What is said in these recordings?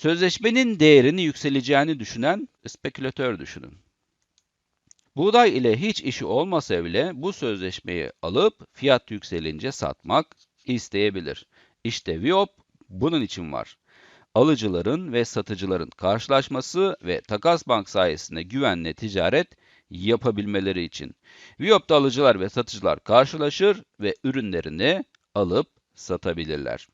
Sözleşmenin değerini yükseleceğini düşünen spekülatör düşünün. Buğday ile hiç işi olmasa bile bu sözleşmeyi alıp fiyat yükselince satmak isteyebilir. İşte VIOP bunun için var. Alıcıların ve satıcıların karşılaşması ve takas bank sayesinde güvenli ticaret yapabilmeleri için. VIOP'ta alıcılar ve satıcılar karşılaşır ve ürünlerini alıp satabilirler.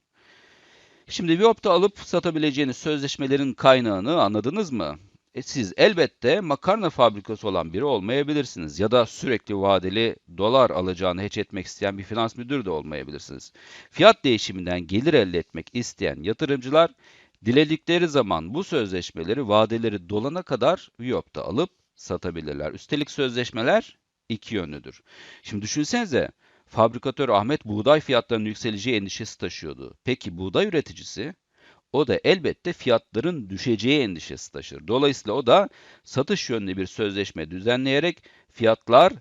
Şimdi VIOP'ta alıp satabileceğiniz sözleşmelerin kaynağını anladınız mı? E siz elbette makarna fabrikası olan biri olmayabilirsiniz ya da sürekli vadeli dolar alacağını hedge etmek isteyen bir finans müdürü de olmayabilirsiniz. Fiyat değişiminden gelir elde etmek isteyen yatırımcılar diledikleri zaman bu sözleşmeleri vadeleri dolana kadar VIOP'ta alıp satabilirler. Üstelik sözleşmeler iki yönlüdür. Şimdi düşünsenize fabrikatör Ahmet buğday fiyatlarının yükseleceği endişesi taşıyordu. Peki buğday üreticisi? O da elbette fiyatların düşeceği endişesi taşır. Dolayısıyla o da satış yönlü bir sözleşme düzenleyerek fiyatlar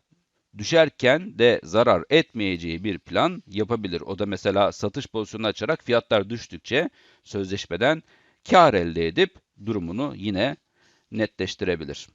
düşerken de zarar etmeyeceği bir plan yapabilir. O da mesela satış pozisyonu açarak fiyatlar düştükçe sözleşmeden kar elde edip durumunu yine netleştirebilir.